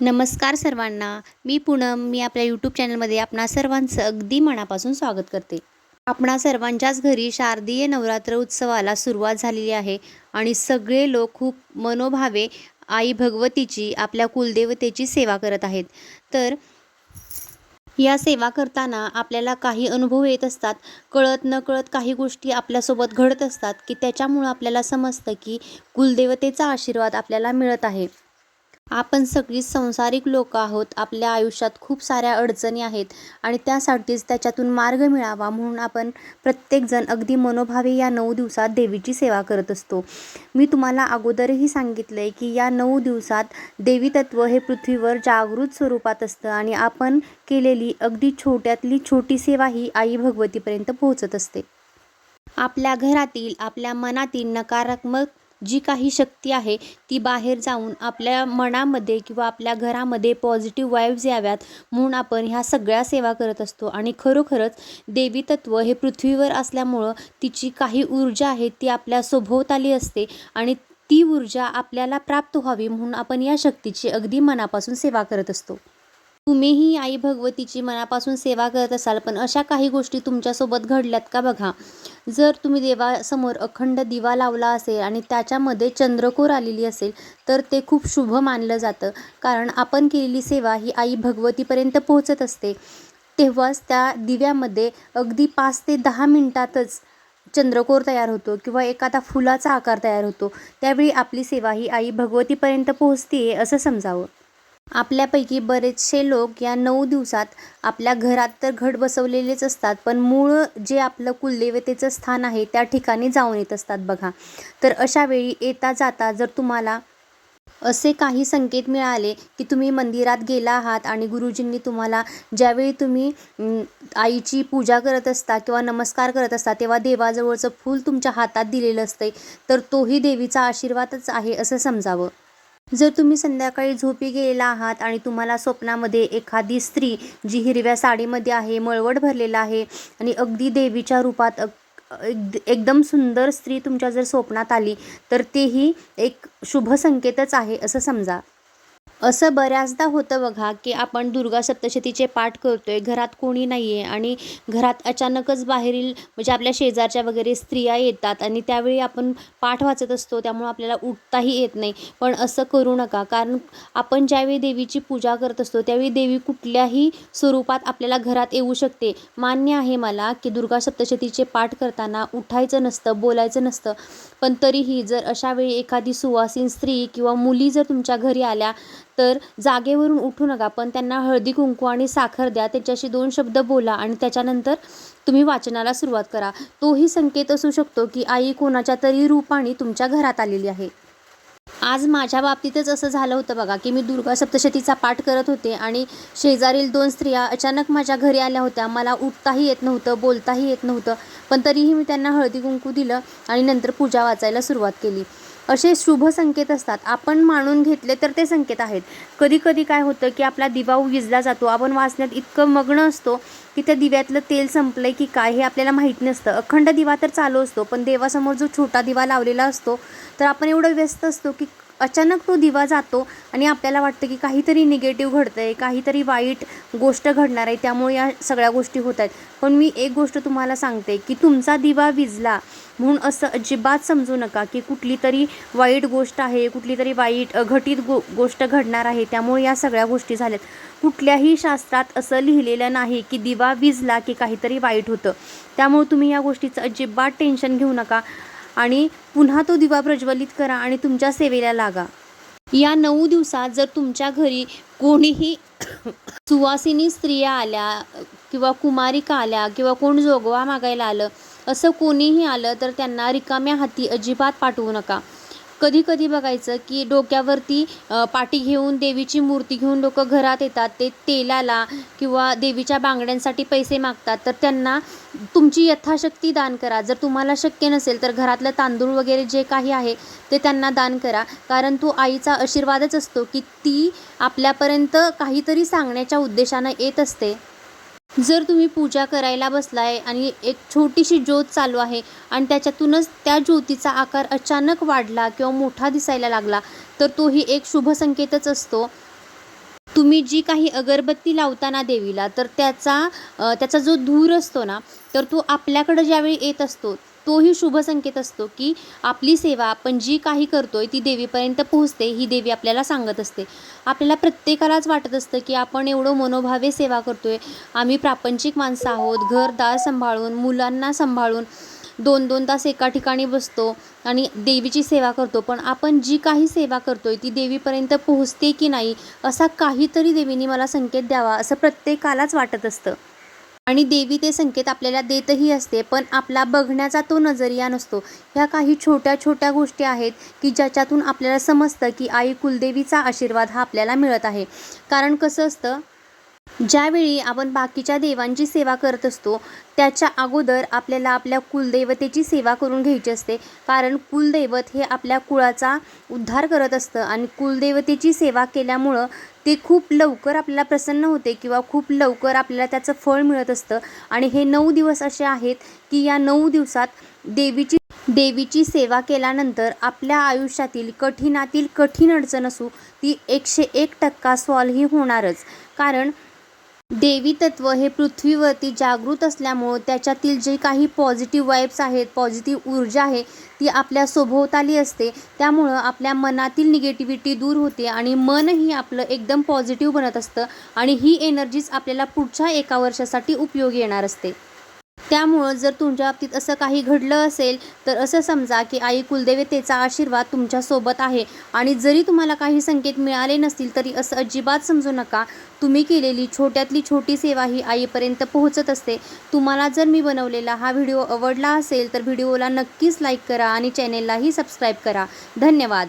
नमस्कार सर्वांना. मी पूनम मी आपल्या यूट्यूब चॅनलमध्ये आपणा सर्वांचं अगदी मनापासून स्वागत करते. आपणा सर्वांच्याच घरी शारदीय नवरात्र उत्सवाला सुरुवात झालेली आहे आणि सगळे लोक खूप मनोभावे आई भगवतीची आपल्या कुलदेवतेची सेवा करत आहेत. तर या सेवा करताना आपल्याला काही अनुभव येत असतात. कळत न कळत काही गोष्टी आपल्यासोबत घडत असतात की त्याच्यामुळं आपल्याला समजतं की कुलदेवतेचा आशीर्वाद आपल्याला मिळत आहे. आपण सगळी संसारिक लोक आहोत. आपल्या आयुष्यात खूप साऱ्या अडचणी आहेत. आणि त्यासाठीच त्याच्यातून मार्ग मिळावा म्हणून आपण प्रत्येकजण अगदी मनोभावे या नऊ दिवसात देवीची सेवा करत असतो. मी तुम्हाला अगोदरही सांगितलं आहे की या नऊ दिवसात देवी तत्व हे पृथ्वीवर जागृत स्वरूपात असतं आणि आपण केलेली अगदी छोट्यातली छोटी सेवा ही आई भगवतीपर्यंत पोहोचत असते. आपल्या घरातील आपल्या मनातील नकारात्मक जी काही शक्ती आहे ती बाहेर जाऊन आपल्या मनामध्ये किंवा आपल्या घरामध्ये पॉझिटिव्ह वाईब्स याव्यात म्हणून आपण ह्या सगळ्या सेवा करत असतो. आणि खरोखरच देवी तत्व हे पृथ्वीवर असल्यामुळं तिची काही ऊर्जा आहे ती आपल्या सभोवताली असते आणि ती ऊर्जा आपल्याला प्राप्त व्हावी म्हणून आपण या शक्तीची अगदी मनापासून सेवा करत असतो. तुम्हीही आई भगवतीची मनापासून सेवा करत असाल पण अशा काही गोष्टी तुमच्यासोबत घडल्यात का बघा? जर तुम्ही देवासमोर अखंड दिवा लावला असेल आणि त्याच्यामध्ये चंद्रकोर आलेली असेल तर ते खूप शुभ मानलं जातं. कारण आपण केलेली सेवा ही आई भगवतीपर्यंत पोहोचत असते. तेव्हाच त्या दिव्यामध्ये अगदी पाच ते दहा मिनटातच चंद्रकोर तयार होतो किंवा एखादा फुलाचा आकार तयार होतो. त्यावेळी आपली सेवा ही आई भगवतीपर्यंत पोहोचते असं समजावं. आपल्यापैकी बरेचसे लोक या नऊ दिवसात आपल्या घरात तर घट बसवलेलेच असतात पण मूळ जे आपलं कुलदेवतेचं स्थान आहे त्या ठिकाणी जाऊन येत असतात बघा. तर अशा वेळी येता जाता जर तुम्हाला असे काही संकेत मिळाले की तुम्ही मंदिरात गेला आहात आणि गुरुजींनी तुम्हाला ज्यावेळी तुम्ही आईची पूजा करत असता किंवा नमस्कार करत असता तेव्हा देवाजवळचं फूल तुमच्या हातात दिलेलं असते तर तोही देवीचा आशीर्वादच आहे असं समजावं. जर तुम्ही संध्याकाळी झोपी गेलेला आहात आणि तुम्हाला स्वप्नामध्ये एखादी स्त्री जी हिरव्या साडीमध्ये आहे मळवट भरलेला आहे आणि अगदी देवीच्या रूपात अग- एक- एकदम सुंदर स्त्री तुमच्या जर स्वप्नात आली तर तेही एक शुभ संकेतच आहे असं समजा. असं बऱ्याचदा होतं बघा की आपण दुर्गा सप्तशतीचे पाठ करतो आहे घरात कोणी नाही आहे आणि घरात अचानकच बाहेरील म्हणजे आपल्या शेजारच्या वगैरे स्त्रिया येतात आणि त्यावेळी आपण पाठ वाचत असतो त्यामुळे आपल्याला उठताही येत नाही. पण असं करू नका कारण आपण ज्यावेळी देवीची पूजा करत असतो त्यावेळी देवी कुठल्याही स्वरूपात आपल्याला घरात येऊ शकते. मान्य आहे मला की दुर्गा सप्तशतीचे पाठ करताना उठायचं नसतं बोलायचं नसतं. पण तरीही जर अशावेळी एखादी सुवासीन स्त्री किंवा मुली जर तुमच्या घरी आल्या तर जागेवरून उठू नका पण त्यांना हळदी कुंकू आणि साखर द्या. त्याच्याशी दोन शब्द बोला आणि त्याच्यानंतर तुम्ही वाचनाला सुरुवात करा. तोही संकेत असू शकतो की आई कोणाच्या तरी रूपाने तुमच्या घरात आलेली आहे. आज माझ्या बाबतीतच असं झालं होतं बघा की मी दुर्गा सप्तशतीचा पाठ करत होते आणि शेजारील दोन स्त्रिया अचानक माझ्या घरी आल्या होत्या. मला उठताही येत नव्हतं बोलताही येत नव्हतं पण तरीही मी त्यांना हळदी कुंकू दिलं आणि नंतर पूजा वाचायला सुरुवात केली. असे शुभ संकेत असतात. आपण मानून घेतले तर ते संकेत आहेत. कधी कधी काय होतं की आपला दिवा विजला जातो. आपण वाचण्यात इतकं मग्न असतो की त्या दिव्यातलं तेल संपलंय की काय हे आपल्याला माहीत नसतं. अखंड दिवा तर चालू असतो पण देवासमोर जो छोटा दिवा लावलेला असतो तर आपण एवढं व्यस्त असतो की अचानक तो दिवा जातो आणि आपल्याला वाटतं की काहीतरी निगेटिव्ह घडतं आहे काहीतरी वाईट गोष्ट घडणार आहे त्यामुळे या सगळ्या गोष्टी होत आहेत. पण मी एक गोष्ट तुम्हाला सांगते की तुमचा दिवा विजला म्हणून असं अजिबात समजू नका की कुठली तरी वाईट गोष्ट आहे कुठली तरी वाईट घटित गो गोष्ट घडणार आहे त्यामुळे या सगळ्या गोष्टी झाल्यात. कुठल्याही शास्त्रात असं लिहिलेलं नाही की दिवा विजला की काहीतरी वाईट होतं. त्यामुळे तुम्ही या गोष्टीचं अजिबात टेन्शन घेऊ नका. आणि पुन्हा तो दिवा प्रज्वलित करा आणि तुमच्या सेवेला लागा. या नऊ दिवसात जर तुमच्या घरी कोणीही सुवासिनी स्त्रिया आल्या किंवा कुमारिका आल्या किंवा कोण जोगवा मागायला आलं असं कोणीही आलं तर त्यांना रिकाम्या हाती अजिबात पाठवू नका. कधी कधी बघायचं की डोक्यावरती पाठी पाटी घेऊन देवीची मूर्ती घेऊन लोक घरात येतात ते तेलाला किंवा देवीच्या बांगड्यांसाठी पैसे मागतात तर त्यांना तुमची यथाशक्ती दान करा. जर तुम्हाला शक्य नसेल तर घरातलं तांदूळ वगैरे जे काही आहे ते त्यांना दान करा. कारण तो आईचा आशीर्वादच असतो की ती आपल्यापर्यंत काहीतरी सांगण्याच्या उद्देशानं येत असते. जर तुम्ही पूजा करायला बसलाय आणि एक छोटीशी ज्योत चालू आहे आणि त्याच्यातूनच त्या ज्योतीचा आकार अचानक वाढला किंवा मोठा दिसायला लागला तर तोही एक शुभ संकेतच असतो. तुम्ही जी काही अगरबत्ती लावताना देवीला तर त्याचा त्याचा जो धूर असतो ना तर तो आपल्याकडं ज्यावेळी येत असतो तोही शुभ संकेत असतो की आपली सेवा आपण जी काही करतोय ती देवीपर्यंत पोहोचते ही देवी आपल्याला सांगत असते. आपल्याला प्रत्येकालाच वाटत असतं की आपण एवढं मनोभावे सेवा करतोय. आम्ही प्रापंचिक माणसं आहोत घरदार सांभाळून मुलांना सांभाळून दोन दोन तास एका ठिकाणी बसतो आणि देवीची सेवा करतो. पण आपण जी काही सेवा करतोय ती देवीपर्यंत पोहोचते की नाही असा काहीतरी देवीने मला संकेत द्यावा असं प्रत्येकालाच वाटत असतं. आणि देवी ते संकेत आपल्याला देतही असते पण आपला बघण्याचा तो नजरिया नसतो. ह्या काही छोट्या छोट्या गोष्टी आहेत की ज्याच्यातून आपल्याला समजतं की आई कुलदेवीचा आशीर्वाद हा आपल्याला मिळत आहे. कारण कसं असतं ज्यावेळी आपण बाकीच्या देवांची सेवा करत असतो त्याच्या अगोदर आपल्याला आपल्या कुलदैवतेची सेवा करून घ्यायची असते. कारण कुलदैवत हे आपल्या कुळाचा उद्धार करत असतं आणि कुलदेवतेची सेवा केल्यामुळं ते खूप लवकर आपल्याला प्रसन्न होते किंवा खूप लवकर आपल्याला त्याचं फळ मिळत असतं. आणि हे नऊ दिवस असे आहेत की या नऊ दिवसात देवीची देवीची सेवा केल्यानंतर आपल्या आयुष्यातील कठीणातील कठीण अडचण असू ती एकशे एक टक्का सॉल्व ही होणारच. कारण देवी तत्व हे पृथ्वीवरती जागृत असल्यामुळं त्याच्यातील जे काही पॉझिटिव्ह वाईब्स आहेत पॉझिटिव्ह ऊर्जा आहे ती आपल्या सभोवताली असते. त्यामुळं आपल्या मनातील निगेटिव्हिटी दूर होते आणि मनही आपलं एकदम पॉझिटिव्ह बनत असतं आणि ही एनर्जीज आपल्याला पुढच्या एका वर्षासाठी उपयोगी येणार असते. त्यामुळं जर तुमच्या बाबतीत असं काही घडलं असेल तर असं समजा की आई कुलदेवतेचा आशीर्वाद तुमच्यासोबत आहे. आणि जरी तुम्हाला काही संकेत मिळाले नसतील तरी असं अजिबात समजू नका. तुम्ही केलेली छोट्यातली छोटी सेवा ही आईपर्यंत पोहोचत असते. तुम्हाला जर मी बनवलेला हा व्हिडिओ आवडला असेल तर व्हिडिओला नक्कीच लाईक करा आणि चॅनेललाही सबस्क्राईब करा. धन्यवाद.